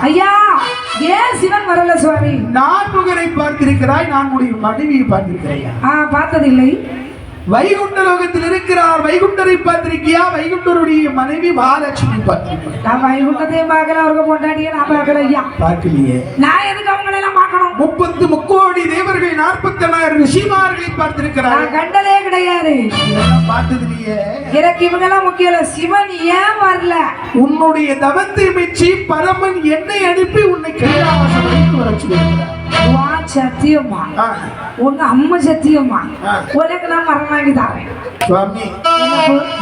ஐயா ஏன் சிவன் வரல சுவாமி? நான்முகனை பார்த்திருக்கிறாய் நான் உடைய மனைவியை பார்த்திருக்கிறேன் பார்த்ததில்லை. வைகுண்ட லோகத்தில் இருக்கிறார். வைகுண்டரை பார்த்திருக்கியா? வைகுண்டருடைய மனைவி மகாலட்சுமி பார்த்திருக்கியா? நான் வைகுண்டத்தையும் பார்க்கல அவருக்கு பொண்டாட்டியை நான் பார்க்கல ஐயா. பார்க்கலையே. நான் எதுக்கு அவங்களை எல்லாம் பார்க்கணும்? முப்பத்து முக்கோடி தேவர்கள் நாற்பத்தி எண்ணாயிரம் ரிஷிமார்களை பார்த்திருக்கிறார் நான் கண்டதே கிடையாது. பார்த்ததிலேயே எனக்கு இவங்கெல்லாம் முக்கியம் சிவன் ஏன் வரல? உன்னுடைய தவத்தை மெச்சி பரமன் என்னை அனுப்பி உன்னை கைலாசம் வர சொல்லியிருக்கிறார். வா சத்தியம்மா உங்க அம்மா சத்தியம்மா. உனக்கு நான் மரம் வாங்கி தரேன். சுவாமி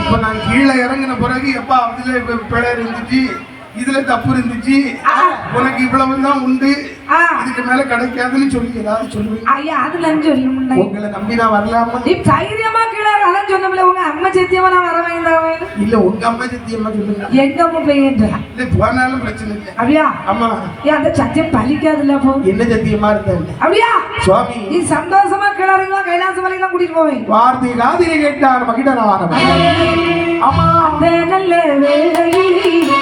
இப்ப நான் கீழே இறங்கின பிறகு எப்பா அதுல பிழை இருந்துச்சு இதுல தப்பு இருந்துச்சு. உனக்கு இவ்வளவுதான் உண்டு. இதுக்கு மேல கிடைக்காதுன்னு சொல்லி ஏதாவது சொல்லுவீங்க ஐயா அது நான் சொல்லணும் உங்களை நம்பி நான் வரலாமா? நீ தைரியமா கீழே அதான் சொன்னோம்ல உங்க அம்மா சத்தியமா நான் வர வாங்கி தரேன் இல்ல உங்க அம்மா சத்தியமா சொல்லுங்க. எங்க அம்மா இல்ல போனாலும் பிரச்சனை இல்லை. அப்படியா? ஆமா ஏன் அந்த சத்தியம் பலிக்காதுல்ல போ என்ன சத்தியமா இருந்தாங்க அப்படியா? சுவாமி. நீ சந்தோஷமா கீழே இறங்கலாம் கைலாசம் வரைக்கும் கூட்டிட்டு போவேன். வார்த்தை காதிலே கேட்டார் மகிடனானவன் ஆமா அந்த நல்ல வேளையில்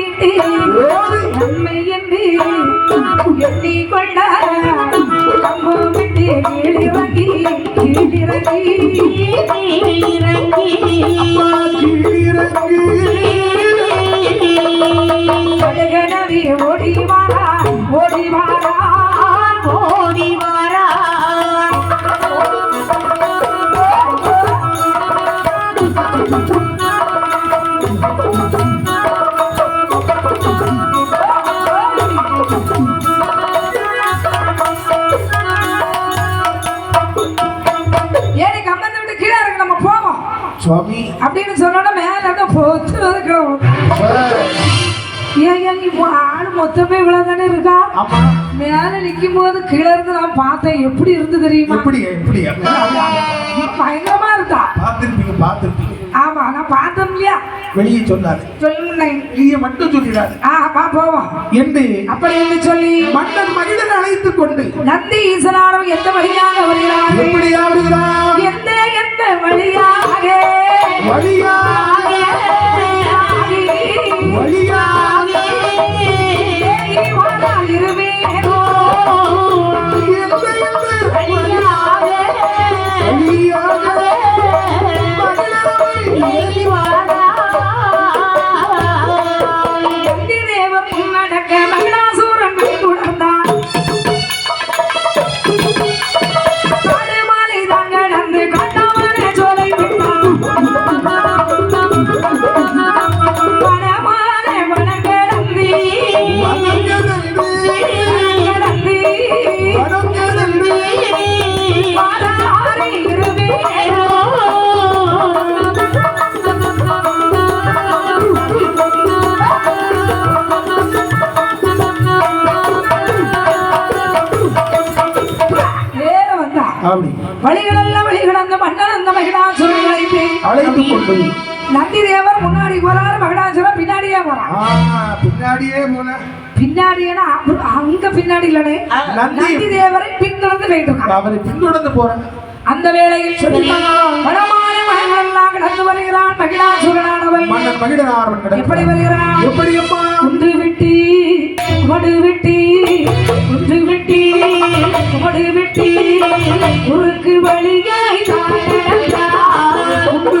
வாதி கேட்டு நன்மை எண்ணி கொண்ட கம்பம் விட்டு கீழிறங்கி கீழிறங்கி சுவாமி. அப்படின்னு சொன்னோன்னா மேல இருந்து பொத்து. ஏன் இப்போ ஆள் மொத்தமே இவ்வளவு தானே இருக்கா? ஆமா. மேல நிக்கும் போது கீழே இருந்து நான் பார்த்தேன். எப்படி இருந்து தெரியுமா? எப்படி எப்படி? பயங்கரமா இருந்தா. பார்த்திருப்பீங்க பார்த்திருப்பீங்க. ஆமா நான் பார்த்தோம் இல்லையா? வெளியே சொல்லாது சொல்லுங்க நீங்க மட்டும் சொல்லிடாது ஆ வா போவோம். என்று அப்படி என்று சொல்லி? மன்னன் மகிழன் அழைத்துக் கொண்டு நந்தி ஈசனானவன் எந்த வழியாக வருகிறார்கள் எப்படி ஆடுகிறான் எந்த எந்த அந்த மகிழாசுரன் அழைத்து அழைத்துக் கொண்டு நந்தி தேவர் முன்னாடி போறாரு மகிழாசுரன் பின்னாடியே போறான் பின்னாடியே போன பின்னாடியேனா? அங்க- அங்க பின்னாடி இல்லனே. நந்தி. தேவரை பின்தொடர்ந்து போயிட்டு இருக்கான் அவரை பின்தொடர்ந்து போறேன் அந்த வேளையில் வடமான மலைகளெல்லாம் கடந்து வருகிறான் மகிழாசுரனானவன் எப்படி வருகிறான்? எப்படி அம்மா ஒன்று விட்டி கொடு விட்டி ஒன்று விட்டி உருக்கு வழியாய் உண்டு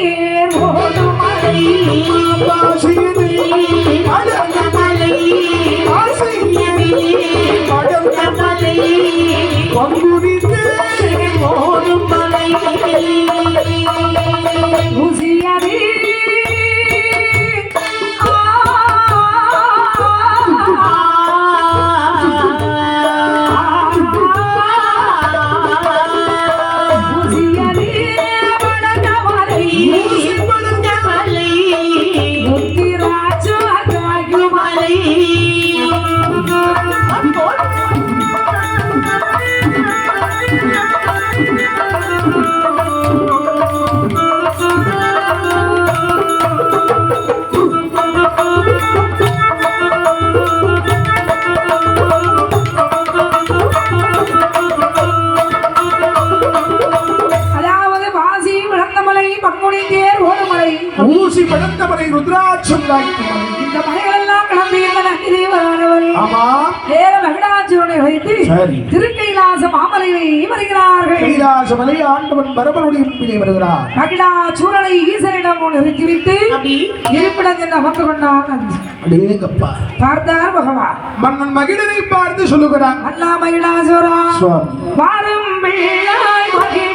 மலை இந்த மலைகளெல்லாம் கடந்து இந்த நந்தி ஆமா. நேர மகிழாச்சுரனை வைத்து. திருக்கைலாச மாமலையை வருகிறார்கள். கைலாசமலை ஆண்டவன் பரபனுடைய முன்பிலே வருகிறார். மகிழாச்சூரனை ஈசனிடம் நிறுத்திவிட்டு இருப்பிடத்தில் அமர்ந்து கொண்டான். நந்தி. அடேங்கப்பா பார்த்தார் பகவான். மன்னன் மகிழனை பார்த்து சொல்லுகிறான். அண்ணா மகிழாசுரா சுவாமி. வரும் பிள்ளாய் மகிழாசூரா